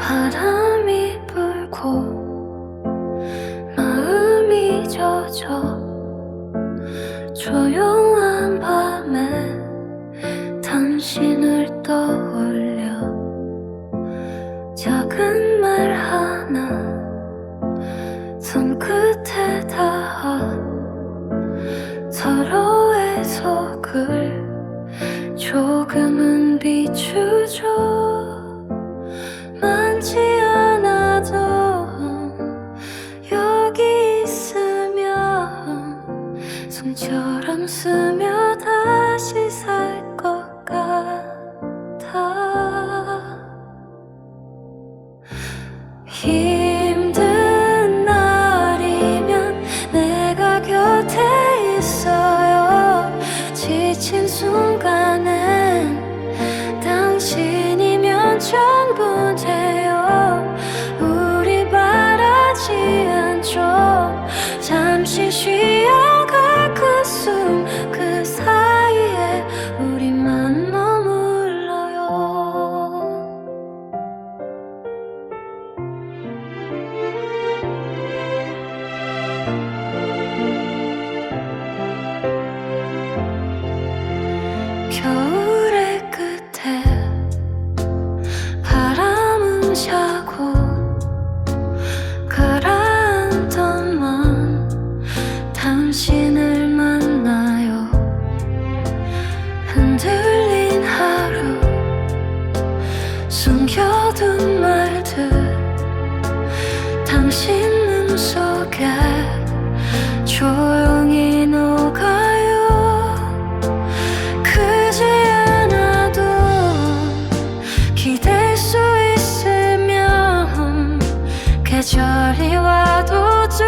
바람이 불고 마음이 젖어 조용한 밤에 당신을 떠올려 작은 말 하나 손끝에 닿아 서로의 속을 조금은 비추 손처럼 스며 다시 살 것 같아. 이 모든 말들 당신 눈 속에 조용히 녹아요. 크지 않아도 기댈 수 있으면 계절이 와도 쭉